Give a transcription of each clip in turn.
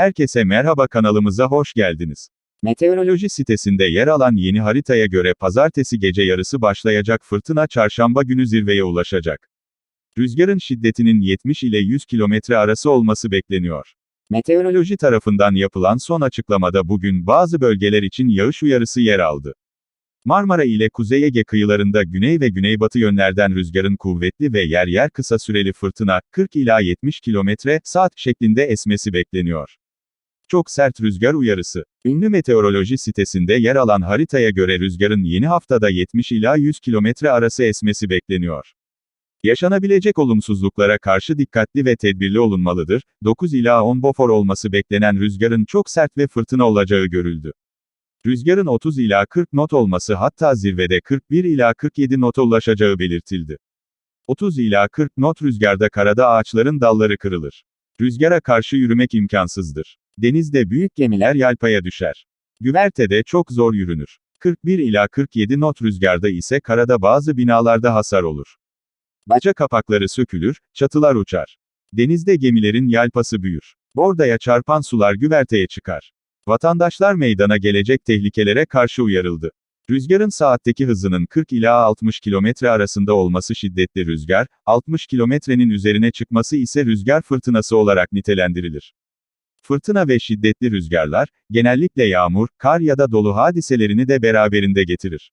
Herkese merhaba kanalımıza hoş geldiniz. Meteoroloji sitesinde yer alan yeni haritaya göre pazartesi gece yarısı başlayacak fırtına çarşamba günü zirveye ulaşacak. Rüzgarın şiddetinin 70 ile 100 kilometre arası olması bekleniyor. Meteoroloji tarafından yapılan son açıklamada bugün bazı bölgeler için yağış uyarısı yer aldı. Marmara ile Kuzey Ege kıyılarında güney ve güneybatı yönlerden rüzgarın kuvvetli ve yer yer kısa süreli fırtına, 40 ila 70 kilometre saat şeklinde esmesi bekleniyor. Çok sert rüzgar uyarısı. Ünlü meteoroloji sitesinde yer alan haritaya göre rüzgarın yeni haftada 70 ila 100 kilometre arası esmesi bekleniyor. Yaşanabilecek olumsuzluklara karşı dikkatli ve tedbirli olunmalıdır. 9 ila 10 bofor olması beklenen rüzgarın çok sert ve fırtına olacağı görüldü. Rüzgarın 30 ila 40 not olması hatta zirvede 41 ila 47 nota ulaşacağı belirtildi. 30 ila 40 not rüzgarda karada ağaçların dalları kırılır. Rüzgara karşı yürümek imkansızdır. Denizde büyük gemiler yelpaya düşer. Güvertede çok zor yürünür. 41 ila 47 not rüzgarda ise karada bazı binalarda hasar olur. Baca kapakları sökülür, çatılar uçar. Denizde gemilerin yelpası büyür. Bordaya çarpan sular güverteye çıkar. Vatandaşlar meydana gelecek tehlikelere karşı uyarıldı. Rüzgarın saatteki hızının 40 ila 60 km arasında olması şiddetli rüzgar, 60 kilometrenin üzerine çıkması ise rüzgar fırtınası olarak nitelendirilir. Fırtına ve şiddetli rüzgarlar, genellikle yağmur, kar ya da dolu hadiselerini de beraberinde getirir.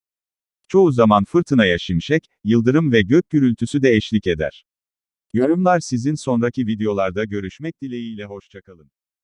Çoğu zaman fırtınaya şimşek, yıldırım ve gök gürültüsü de eşlik eder. Yorumlar sizin sonraki videolarda görüşmek dileğiyle hoşçakalın.